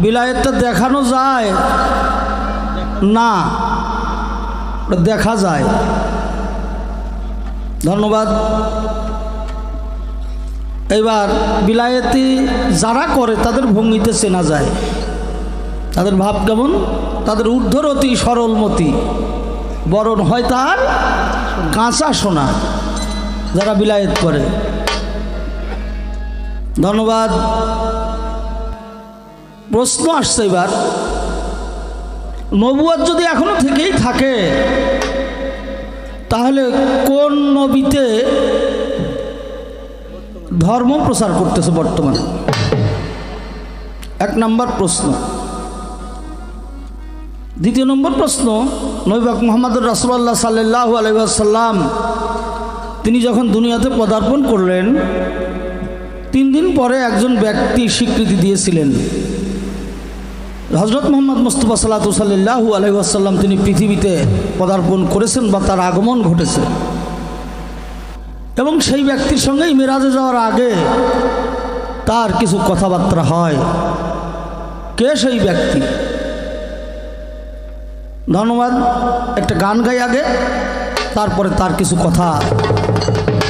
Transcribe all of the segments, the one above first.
বিলায়েতটা দেখানো যায়? না। দেখা যায়। ধন্যবাদ। এবার বিলায়েতি যারা করে, তাদের ভঙ্গিতে চেনা যায়। তাদের ভাব কেমন? তাদের ঊর্ধ্বরতি সরলমতি বরণ হয় তার কাঁচা সোনা, যারা বিলায়েত করে। ধন্যবাদ। প্রশ্ন আসছে এবার। নবুয়াদ যদি এখনও থেকেই থাকে, তাহলে কোন নবীতে ধর্ম প্রচার করতেছে বর্তমানে? এক নম্বর প্রশ্ন। দ্বিতীয় নম্বর প্রশ্ন নৈবাক মোহাম্মদ রাসুল্লাহ সাল্লাহ আলহাম তিনি যখন দুনিয়াতে পদার্পণ করলেন, তিন দিন পরে একজন ব্যক্তি স্বীকৃতি দিয়েছিলেন। হজরত মোহাম্মদ মুস্তফা সাল্লাহ সাল্লাহু আলহাম তিনি পৃথিবীতে পদার্পণ করেছেন বা তার আগমন ঘটেছে। এবং সেই ব্যক্তির সঙ্গেই মেরাজে যাওয়ার আগে তার কিছু কথাবার্তা হয়। কে সেই ব্যক্তি? ধন্যবাদ। একটা গান গাই আগে, তারপরে তার কিছু কথা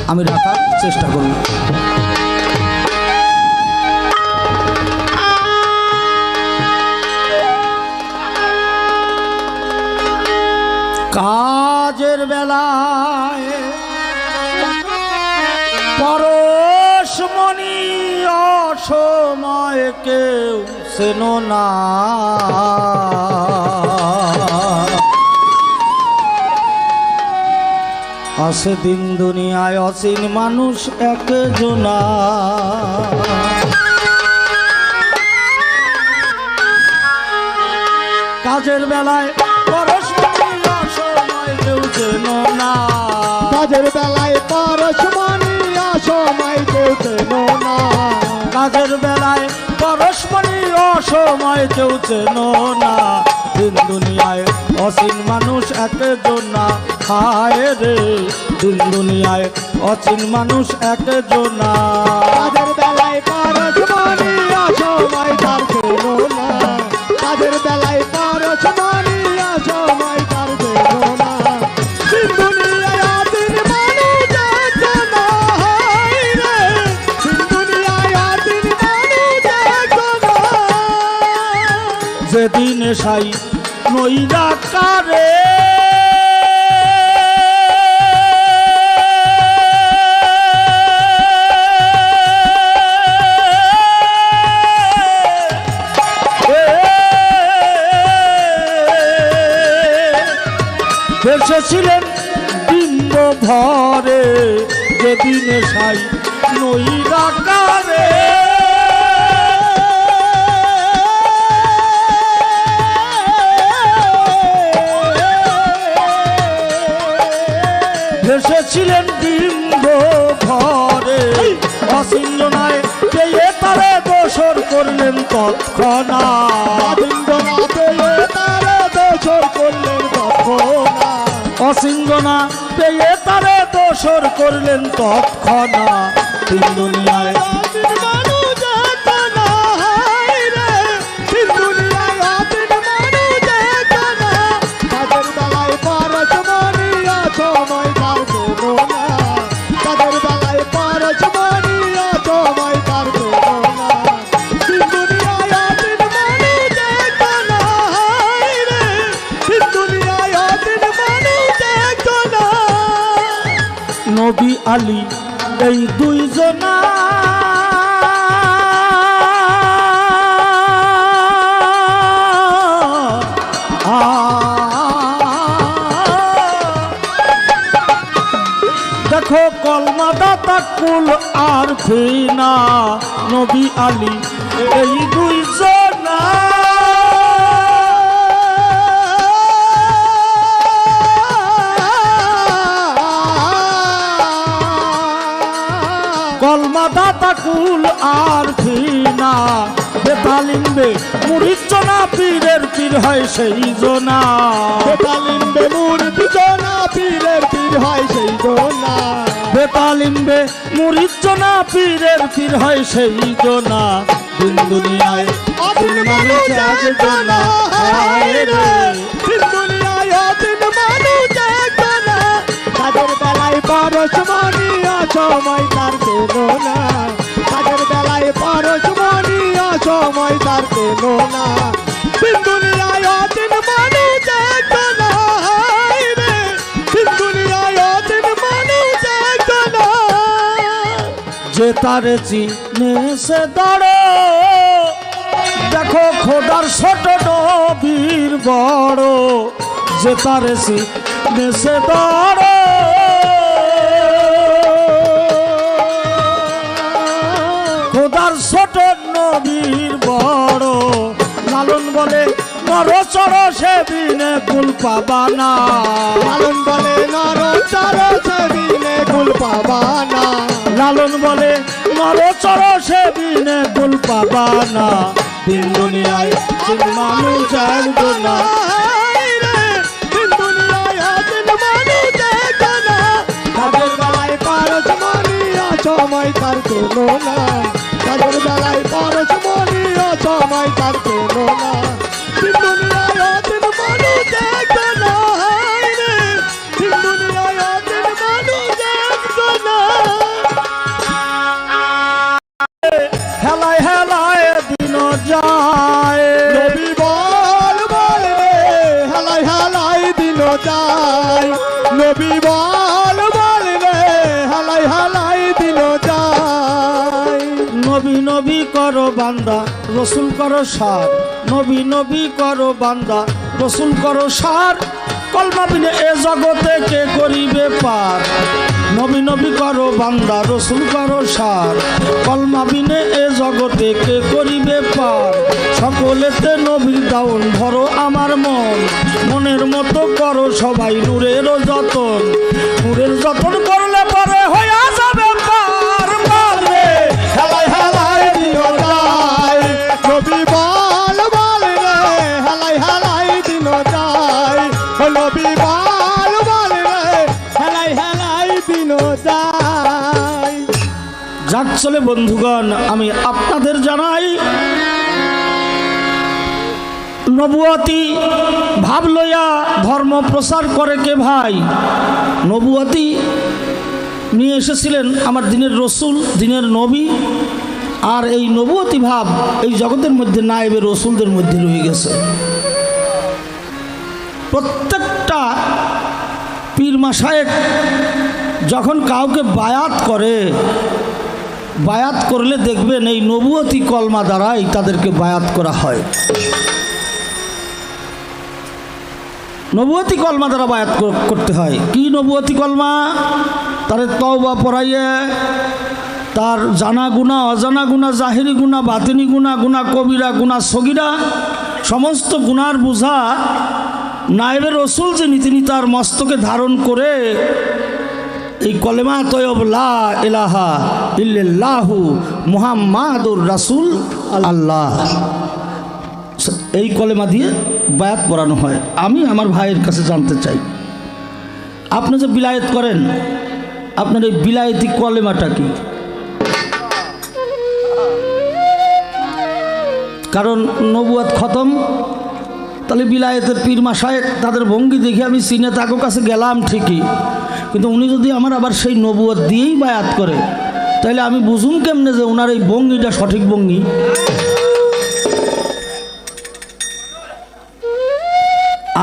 আমি রাখার চেষ্টা করব। কাজের বেলায় পরশমণি অসময় কেউ সেন না। আসে দিন দুনিয়ায় অসীন মানুষ একজনা। কাজের বেলায় না। কাজের বেলায় পরশমণি সময় কেউ চেন না। কাজের বেলায় পরস্পরই অসময় কেউ চেন না। দিন দুনিয়ায় অসীন মানুষ একজন না। হায় রে দিন দুনিয়ায় অসীন মানুষ একজন না। কাজের বেলায় পরশমণি সময় তার চেন না। কাজের বেলায় সাই নইরা কারে। এসেছিলেন বিম্ব ভরে যেদিনে সাই নইরা কারে। এসেছিলেন ডিম্ব ঘরে অসিঞ্জনায় পেয়ে তারে দোষর করলেন তৎক্ষণা? আদিন্দনা পেয়ে তারা দোষর করলেন তৎক্ষণাৎ। অসিঙ্গনা পেয়ে তারে দোষর করলেন তৎক্ষণা? তিন দুনিয়ায় কুল আর ফিনা নবী আলী, এই দাতা কুল আর ফিনা বেতালিম্বে মুড়িচ্চনা পীরের পীর হয় সেই জনা। বেতালিম্বে জনা, পীরের পীর হয় সেই জনা। বেতালিম্বে মুড়িচ্চনা পীরের পীর হয় সেই জনা। দিন দুনিয়ায় আদিন মানুষ হায় রে। তিন দুনিয়ায় তিন মানুষ একজন কাজের বেলায় পরশ মনিয়া সময় তার না। বেলায় মনিয়া সময় তার না। তিন দুনিয়ায় মানুষ একজন তারে চিনে সে দাঁড়ো। দেখো খোদার ছোট নবীর বড়, যে তারে চিনে সে দাঁড়ো। খোদার ছোট নবীর বড়, লালন বলে, নর চর সে বিনে কুল পাবানা লালন বলে, নর চার ছবিলে গুল পাবানা লালন বলে নর চর সে বিনে কুল পাবানা দিন দুনিয়ায় মানুষ একজন। না। সময় তার পেল না। কাজের বেলায় পারস মনিয়া সময় তার পেল না। রসুল করো সার, নবী নবী করো বান্দা, রসুল করো সার। কলমা বিনে এ জগতে কে করিবে পার? নবী নবী করো বান্দা, রসুল করো সার। কলমা বিনে এ জগতে কে করিবে পার? সকলেতে নবীর দাউন ধরো আমার মন। মনের মতো করো সবাই নূরের যতন। নূরের যতন করলে পরে চলে বন্ধুগণ, আমি আপনাদের জানাই, নবুয়তি ভাব লইয়া ধর্ম প্রচার করে কে ভাই? নবুয়তি নিয়ে এসেছিলেন আমার দিনের রসুল, দিনের নবী, আর এই নবুয়তি ভাব এই জগতের মধ্যে না নায়েবে রসুলদের মধ্যে রয়ে গেছে। প্রত্যেকটা পীর মাসায়েক যখন কাউকে বায়াত করে বায়াত করলে দেখবেন এই নবুয়তি কলমা দ্বারাই তাদেরকে বায়াত করা হয়। নবুয়তি কলমা দ্বারা বায়াত করতে হয়। কি নবুয়তি কলমা? তার তওবা পড়াইয়ে, তার জানা গুণা, অজানা গুণা, জাহিরি গুণা, বাতিনি গুণা গুণা কবিরা, গুণা সগিরা, সমস্ত গুণার বোঝা নায়েবের রসুল যিনি, তিনি তার মস্তকে ধারণ করে এই কলেমা তয়ব লা ইলাহা মুহাম্মাদুর রাসূল আল্লাহ। এই কলেমা দিয়ে বায়াত পড়ানো হয়। আমি আমার ভাইয়ের কাছে জানতে চাই। আপনি যে বিলায়েত করেন, আপনার এই বিলায়েতি কলেমাটা কি? কারণ নবুয়াত খতম, তাহলে বিলায়েতের পীর মাসায় তাদের ভঙ্গি দেখে আমি সিনে তাকো কাছে গেলাম ঠিকই। কিন্তু উনি যদি আমার আবার সেই নবুয়াত দিয়েই বায়াত করে, তাহলে আমি বুঝুম কেমনে যে ওনার এই ভঙ্গিটা সঠিক ভঙ্গি?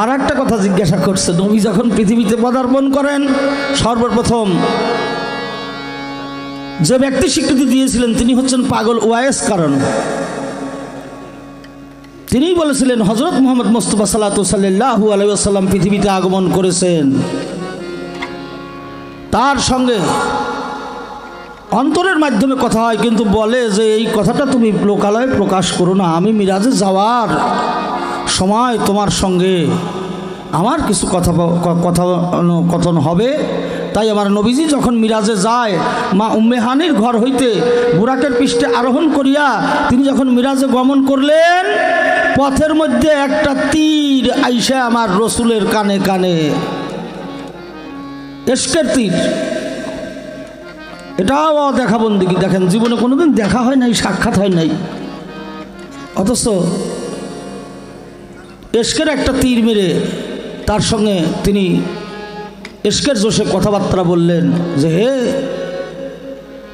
আর একটা কথা জিজ্ঞাসা করছে, নবী যখন পৃথিবীতে পদার্পণ করেন, সর্বপ্রথম যে ব্যক্তি স্বীকৃতি দিয়েছিলেন তিনি হচ্ছেন পাগল ওয়াইস কারণ। তিনিই বলেছিলেন হজরত মোহাম্মদ মোস্তফা সাল্লাতু সাল্লাহু আলাইসাল্লাম পৃথিবীতে আগমন করেছেন। তার সঙ্গে অন্তরের মাধ্যমে কথা হয়, কিন্তু বলে যে এই কথাটা তুমি লোকালয়ে প্রকাশ করো না। আমি মিরাজে যাওয়ার সময় তোমার সঙ্গে আমার কিছু কথা কথা কথন হবে। তাই আমার নবীজি যখন মিরাজে যায়, মা উম্মেহানির ঘর হইতে বুরাকের পৃষ্ঠে আরোহণ করিয়া তিনি যখন মিরাজে গমন করলেন, পথের মধ্যে একটা তীর আইসা আমার রসুলের কানে কানে এসকের তীর। এটাও দেখা বন্দিকি দেখেন, জীবনে কোনোদিন দেখা হয় নাই, সাক্ষাৎ হয় নাই। অথচ এস্কের একটা তীর মেরে তার সঙ্গে তিনি এস্কের জোশে কথাবার্তা বললেন যে, হে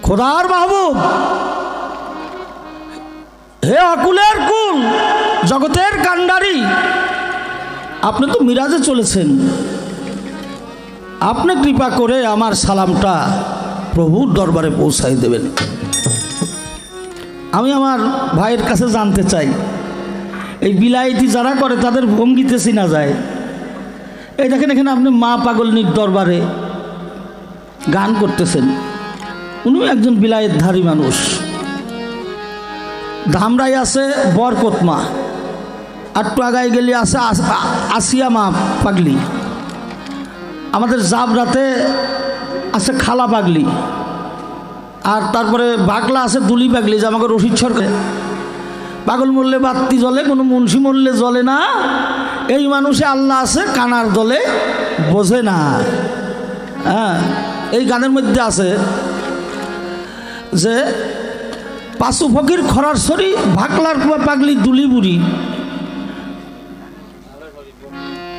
খোদার মাহবুব, হে অকুলের কুল, জগতের কান্ডারি আপনি তো মিরাজে চলেছেন। আপনি কৃপা করে আমার সালামটা প্রভুর দরবারে পৌঁছাই দেবেন। আমি আমার ভাইয়ের কাছে জানতে চাই, এই বিলাইতি যারা করে তাদের ভঙ্গিতে চিনা যায়। এই দেখেন এখানে আপনি মা পাগলনির দরবারে গান করতেছেন। উনিও একজন বিলায়তধারী মানুষ। ধামরাই আছে বরকতমা আটটু আগায় গেলে আছে আসিয়া মা পাগলি। আমাদের জাবরাতে আছে খালা পাগলি। আর তারপরে বাগলা আছে দুলি পাগলি, যে আমাকে রশিদ সরকার। পাগল মরলে বাত্তি জ্বলে, কোনো মুন্সি মরলে জ্বলে না। এই মানুষে আল্লাহ আছে, কানার দলে বোঝে না। হ্যাঁ এই গানের মধ্যে আছে যে পাশু ফকির খরার সরি ভাকলার পাগলি দুলি বুড়ি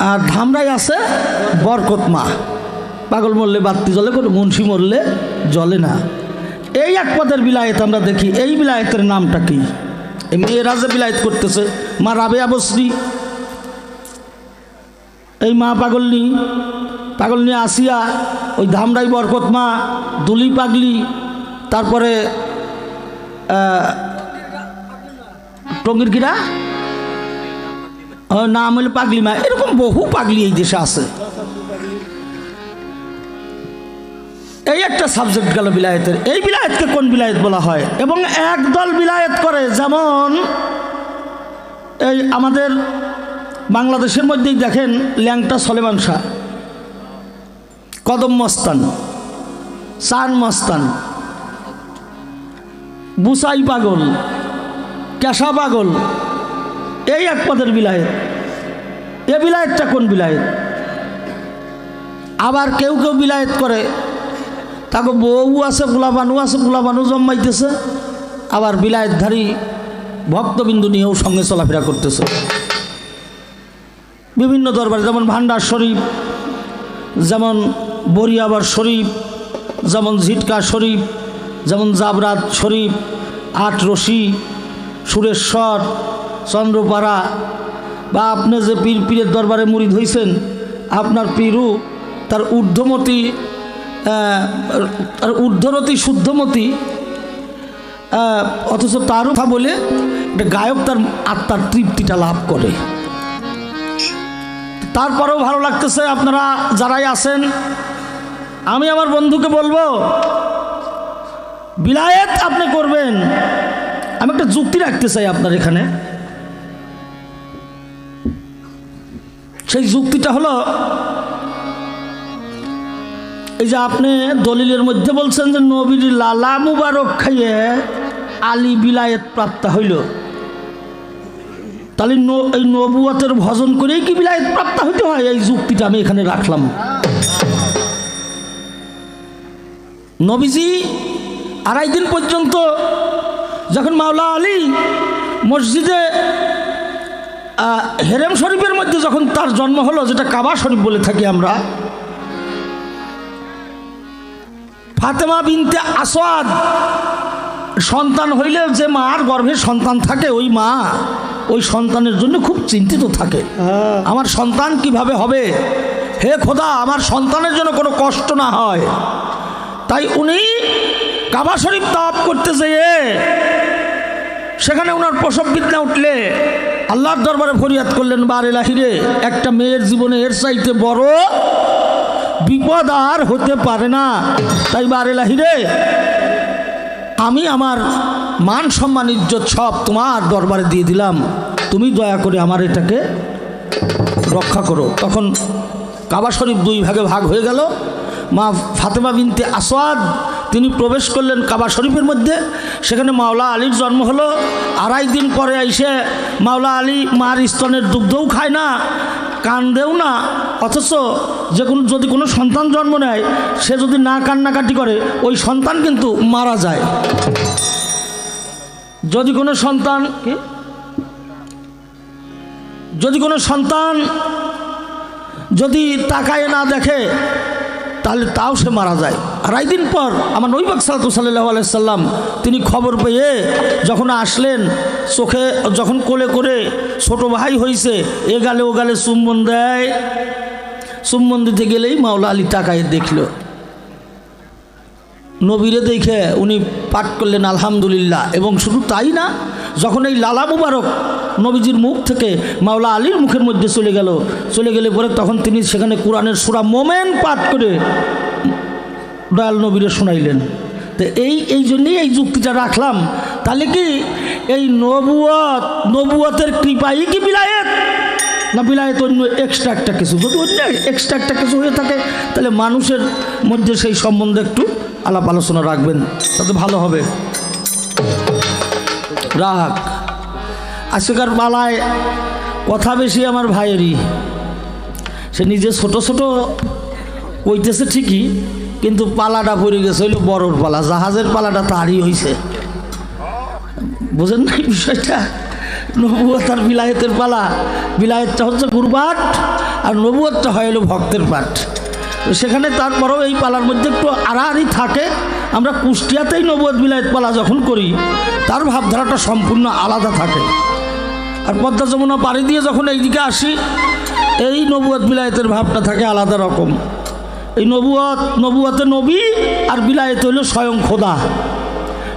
আর ধামরাই আছে বরকত মা। পাগল মরলে বাত্তি জ্বলে, কোনো মুন্সি মরলে জ্বলে না। এই এক পদের বিলায়ত আমরা দেখি। এই বিলায়তের নামটা কি? মেয়েরা যে বিলায়ত করতেছে, মা রাবে আবশ্রী। এই মা পাগলনি পাগলনি আসিয়া, ওই ধামরাই বরকত মা, দুলি পাগলি, তারপরে টঙ্গির কিরা? নাম হলো পাগলি মা এরকম বহু পাগলি এই দেশে আছে। এই একটা সাবজেক্ট গেল বিলায়তের। এই বিলায়তকে কোন বিলায়ত বলা হয়? এবং একদল বিলায়ত করে, যেমন এই আমাদের বাংলাদেশের মধ্যেই দেখেন ল্যাংটা সলেমান শাহ, কদম মস্তান, চান মস্তান, বুসাই পাগল ক্যাশা পাগল এই এক পদের বিলায়ত। এ বিলায়তটা কোন বিলায়ত? আবার কেউ কেউ বিলায়ত করে, তাকে বউ আছে, গোলাবানু আছে, গোলাবানু জন্মাইতেছে, আবার বিলায়তধারী ভক্তবিন্দু নিয়েও সঙ্গে চলাফেরা করতেছে। বিভিন্ন দরবারে, যেমন ভান্ডার শরীফ, যেমন বরিয়াবার শরীফ, যেমন ঝিটকা শরীফ, যেমন জাবরাত শরীফ, আট রশি, সুরেশ্বর চন্দ্রপাড়া, বা আপনি যে পীর পীরের দরবারে মুড়ি ধইছেন আপনার পীরু তার ঊর্ধ্বমতি তার ঊর্ধ্বরতি শুদ্ধমতি অথচ তারও কথা বলে একটা গায়ক তার আত্মার তৃপ্তিটা লাভ করে। তারপরেও ভালো লাগতেছে আপনারা যারাই আছেন, আমি আমার বন্ধুকে বলব, বিলায়েত আপনি করবেন। আমি একটা যুক্তি রাখতে চাই আপনার এখানে। সেই যুক্তিটা হলো, এই যে আপনি দলিলের মধ্যে বলছেন যে নবীর লালা মুবারক খাইয়ে আলী বিলায়েত প্রাপ্ত হইল। তাহলে এই নবুয়াতের ভজন করেই কি বিলায়ত প্রাপ্ত হইতে হয়? এই যুক্তিটা আমি এখানে রাখলাম। নবীজি আড়াই দিন পর্যন্ত যখন মাওলা আলী মসজিদে হেরেম শরীফের মধ্যে যখন তার জন্ম হলো যেটা কাবা শরীফ বলে থাকি আমরা ফাতেমা বিনতে আসওয়াদ সন্তান হইলে যে মার গর্ভে সন্তান থাকে ওই মা ওই সন্তানের জন্য খুব চিন্তিত থাকে। আমার সন্তান কীভাবে হবে? হে খোদা আমার সন্তানের জন্য কোনো কষ্ট না হয়। তাই উনি কাবা শরীফ তাপ করতে যেয়ে সেখানে ওনার প্রসব বিদ্যা উঠলে আল্লাহর দরবারে ফরিয়াদ করলেন, বার এলাহিরে একটা মেয়ের জীবনে এর চাইতে বড় বিপদ আর হতে পারে না। তাই বার এলাহিরে আমি আমার মান, সম্মান, ইজ্জত সব তোমার দরবারে দিয়ে দিলাম। তুমি দয়া করে আমার এটাকে রক্ষা করো। তখন কাবা শরীফ দুই ভাগে ভাগ হয়ে গেল। মা ফাতেমা বিনতে আসওয়াদ তিনি প্রবেশ করলেন কাবা শরীফের মধ্যে। সেখানে মাওলা আলীর জন্ম হলো। আড়াই দিন পরে এসে মাওলা আলী মার স্তনের দুগ্ধও খায় না, কান্দেও না। অথচ যে কোনো, যদি কোনো সন্তান জন্ম নেয়, সে যদি না কান্নাকাটি করে, ওই সন্তান কিন্তু মারা যায়। যদি কোনো সন্তান যদি কোনো সন্তান যদি তাকায় না দেখে তাহলে তাও সে মারা যায়। আড়াই দিন পর আমার নৈবাক সালাতু সাল্লাহ আলাইসাল্লাম তিনি খবর পেয়ে যখন আসলেন, চোখে যখন কোলে করে ছোট ভাই হয়েছে এ গালে ও গালে চুম্বন দেয়। চুম্বন দিতে গেলেই মাওলা আলী টাকায় দেখল। নবীরে দেখে উনি পাঠ করলেন, আলহামদুলিল্লাহ। এবং শুধু তাই না, যখন এই লালা মুবারক নবীজির মুখ থেকে মাওলা আলীর মুখের মধ্যে চলে গেল, চলে গেলে পরে তখন তিনি সেখানে কোরআনের সুরা মোমেন পাঠ করে দয়াল নবীরে শোনাইলেন। তো এই এই জন্যেই এই যুক্তিটা রাখলাম। তাহলে কি এই নবুয়ত, নবুয়তের কৃপাই কি বিলায়েত? না বিলায়েত অন্য এক্সট্রা একটা কিছু। যদি অন্য এক্সট্রা একটা কিছু হয়ে থাকে, তাহলে মানুষের মধ্যে সেই সম্বন্ধে একটু আলাপ আলোচনা রাখবেন, তাতে ভালো হবে। রাগ। আজকের পালায় কথা বেশি আমার ভাইয়েরই। সে নিজে ছোট ছোট কইতেছে ঠিকই, কিন্তু পালাটা পড়ে গেছে, হইল বড়র পালা। জাহাজের পালাটা তারই হয়েছে বোঝেন না বিষয়টা? নবুয়ত আর বিলায়তের পালা। বিলায়তটা হচ্ছে গুরবাট আর নবুয়তটা হয় হলো ভক্তের পাঠ। সেখানে তারপরেও এই পালার মধ্যে একটু আড়াআড়ি থাকে। আমরা কুষ্টিয়াতেই নবুয়ত বিলায়ত পালা যখন করি, তার ভাবধারাটা সম্পূর্ণ আলাদা থাকে। আর পদ্মা যমুনা পাড়ি দিয়ে যখন এইদিকে আসি, এই নবুয়ত বিলায়তের ভাবটা থাকে আলাদা রকম। এই নবুয়ত নবুয়তে নবী আর বিলায়ত হইল স্বয়ং খোদা।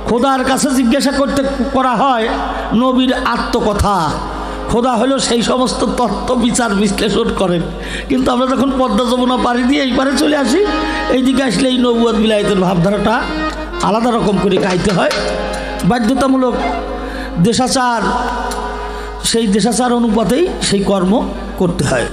খোদার কাছে জিজ্ঞাসা করতে করা হয়, নবীর আত্মকথা। খোদা হলো সেই সমস্ত তত্ত্ব বিচার বিশ্লেষণ করেন। কিন্তু আমরা যখন পদ্মা যমুনা পাড়ি দিয়ে এই পারে চলে আসি, এইদিকে আসলে এই নবুয়াদ বিলায়তের ভাবধারাটা আলাদা রকম করে গাইতে হয়। বাধ্যতামূলক দেশাচার, সেই দেশাচার অনুপাতেই সেই কর্ম করতে হয়।